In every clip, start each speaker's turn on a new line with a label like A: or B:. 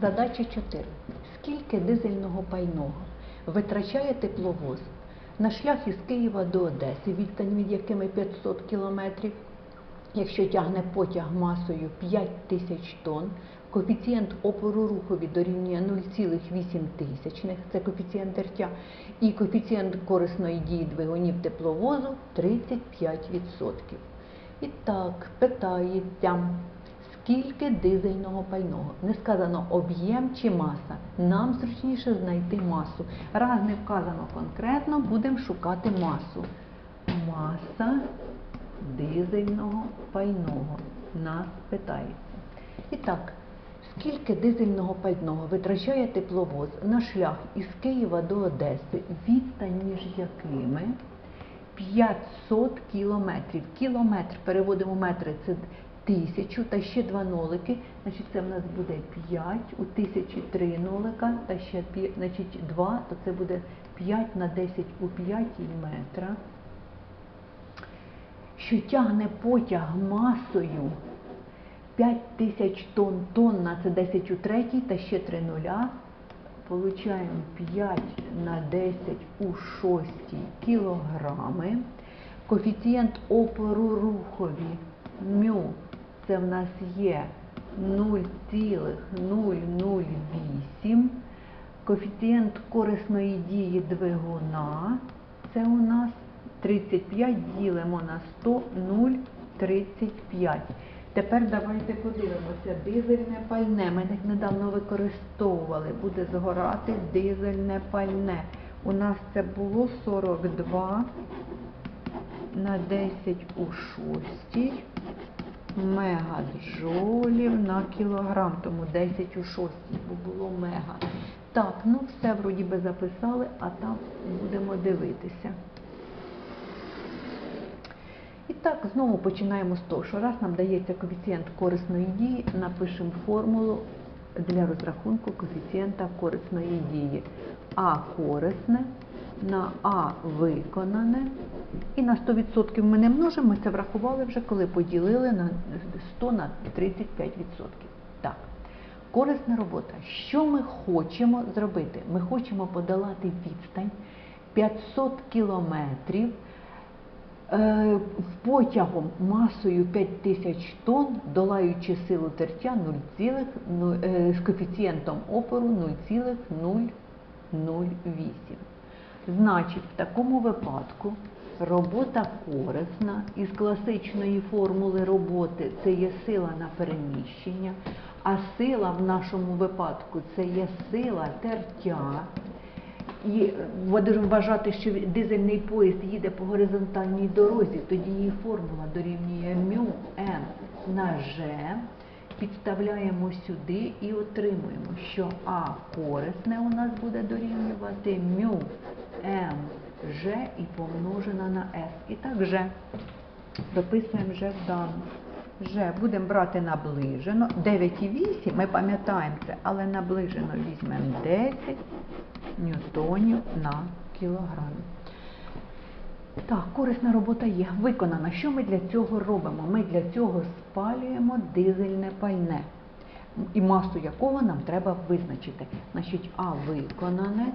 A: Задача 4. Скільки дизельного пального витрачає тепловоз на шлях із Києва до Одеси, відстань від якими 500 кілометрів, якщо тягне потяг масою 5 тисяч тонн, коефіцієнт опору рухові дорівнює 0,8, це коефіцієнт тертя, і коефіцієнт корисної дії двигунів тепловозу 35%. І так, питається, скільки дизельного пального? Не сказано об'єм чи маса. Нам зручніше знайти масу. Раз не вказано конкретно, будемо шукати масу. Маса дизельного пального нас питається. І так, скільки дизельного пального витрачає тепловоз на шлях із Києва до Одеси, відстань між якими 500 кілометрів. Кілометр переводимо метри, це тисячу та ще два нолики. Значить, це в нас буде 5, у тисячі три нолика, та ще пі- значить, 2, то це буде 5 на 10 у 5 метра. Що тягне потяг масою 5 тисяч тонн, тонна це 10 у третій та ще 3 нуля. Получаємо 5 на 10 у 6 кілограми. Коефіцієнт опору рухові мю це в нас є 0,008. Коефіцієнт корисної дії двигуна це у нас 35 ділимо на 100, 0,35. Тепер давайте подивимося. Дизельне пальне. Ми недавно використовували. Буде згорати дизельне пальне. У нас це було 42 на 10 у 6 мегаджолів на кілограм, тому 10 у 6, бо було мега. Так, ну все вроді би записали, а там будемо дивитися. І так, знову починаємо з того, що раз нам дається коефіцієнт корисної дії, напишемо формулу для розрахунку коефіцієнта корисної дії. А корисне на А виконане. І на 100% ми не множимо, ми це врахували вже, коли поділили на 100 на 35%. Так, корисна робота. Що ми хочемо зробити? Ми хочемо подолати відстань 500 кілометрів е, потягом масою 5000 тонн, долаючи силу тертя 0, е, з коефіцієнтом опору 0,008. Значить, в такому випадку робота корисна із класичної формули роботи це є сила на переміщення, а сила в нашому випадку це є сила тертя. І будемо вважати, що дизельний поїзд їде по горизонтальній дорозі, тоді її формула дорівнює μ М на G. Підставляємо сюди і отримуємо, що А корисне у нас буде дорівнювати μ М G і помножена на S. І так G. Дописуємо G в дану. G будемо брати наближено. 9,8, ми пам'ятаємо це, але наближено візьмемо 10 ньютонів на кілограм. Так, корисна робота є, виконана. Що ми для цього робимо? Ми для цього спалюємо дизельне пальне, і масу якого нам треба визначити. Значить, А виконане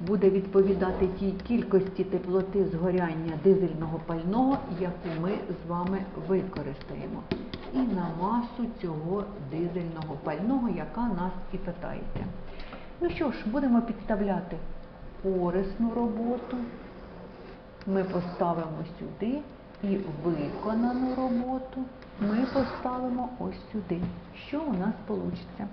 A: буде відповідати тій кількості теплоти згоряння дизельного пального, яку ми з вами використаємо. І на масу цього дизельного пального, яка нас і питається. Ну що ж, будемо підставляти корисну роботу. Ми поставимо сюди і виконану роботу ми поставимо ось сюди. Що у нас вийде?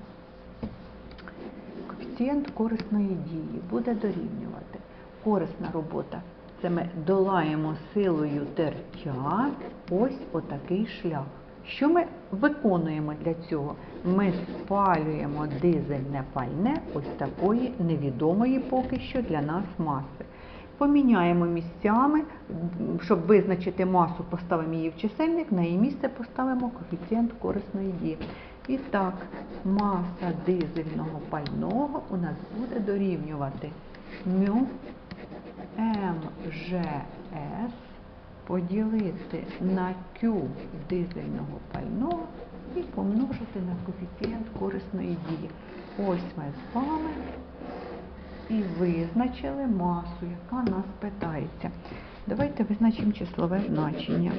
A: Коефіцієнт корисної дії буде дорівнювати. Корисна робота. Це ми долаємо силою тертя ось отакий шлях. Що ми виконуємо для цього? Ми спалюємо дизельне пальне ось такої невідомої поки що для нас маси. Поміняємо місцями, щоб визначити масу, поставимо її в чисельник, на її місце поставимо коефіцієнт корисної дії. І так, маса дизельного пального у нас буде дорівнювати μ МЖС поділити на Q дизельного пального і помножити на коефіцієнт корисної дії. Ось ми з вами і визначили масу, яка нас питається. Давайте визначимо числове значення.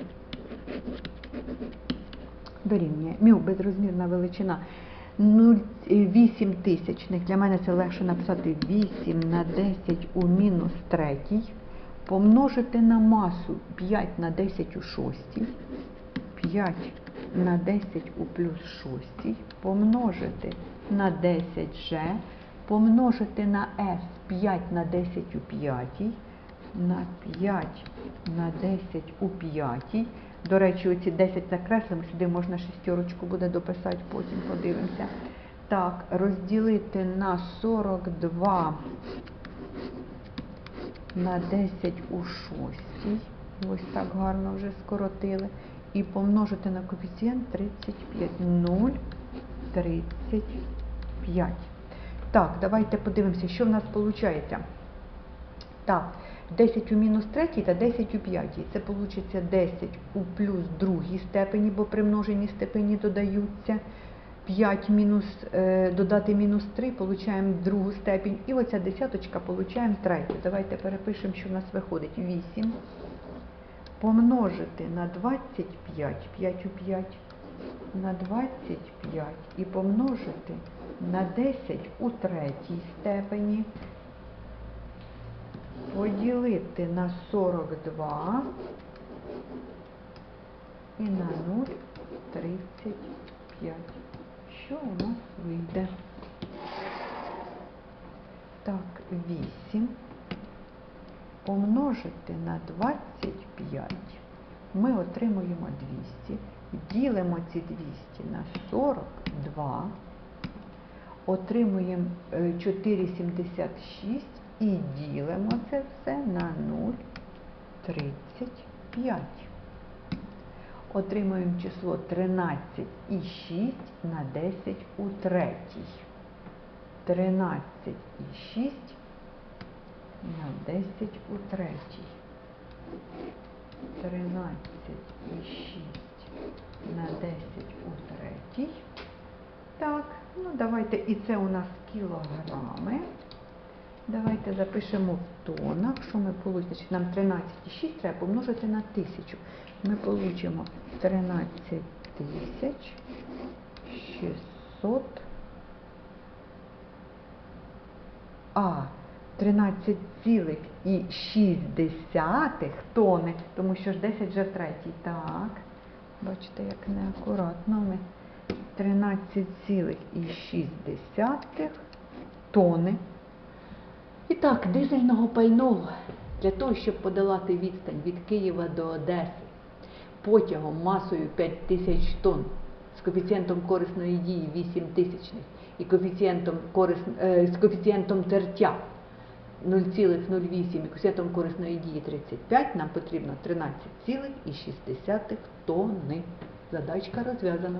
A: Дорівнює. Мю безрозмірна величина 0,8 тисячних. Для мене це легше написати 8 на 10 у мінус третій. Помножити на масу 5 на 10 у шостій. 5 на 10 у плюс 6, помножити на 10G, помножити на S 5 на 10 у 5, на 5 на 10 у 5. До речі, оці 10 закреслимо, сюди можна шестерочку буде дописати, потім подивимося. Так, розділити на 42 на 10 у 6. Ось так гарно вже скоротили. І помножити на коефіцієнт 35. 0, 35. Так, давайте подивимося, що в нас виходить. Так, 10 у мінус 3 та 10 у 5. Це вийде 10 у плюс другій степені, бо при множенні степені додаються. 5 мінус, е, додати мінус 3, получаємо другу степінь. І оця десяточка получаємо третю. Давайте перепишемо, що в нас виходить 8. Помножити на 25, 5 у 5, на 25 і помножити на 10 у третій степені. Поділити на 42 і на 0,35. Що у нас вийде? Так, 8 помножити на 25. Ми отримуємо 200. Ділимо ці 200 на 42. Отримуємо е, 4,76 і ділимо це все на 0,35. Отримуємо число 13,6 на 10 у третій. 13,6 на 10 у третій. 13,6 на 10 у третій. Давайте, і це у нас кілограми. Давайте запишемо в тонах, що ми получимо. Значить, нам 13,6 треба помножити на 1000. Ми получимо 13 тисяч 600 А 13,6 тони, тому що ж 10 вже в третій. Так, бачите, як неакуратно ми. 13,6 тони. І так, дизельного пального для того, щоб подолати відстань від Києва до Одеси потягом масою 5 тисяч тонн з коефіцієнтом корисної дії 8 тисячних і коефіцієнтом, корис... е, з коефіцієнтом тертя 0,08 і коефіцієнтом корисної дії 35, нам потрібно 13,6 тонни. Задачка розв'язана.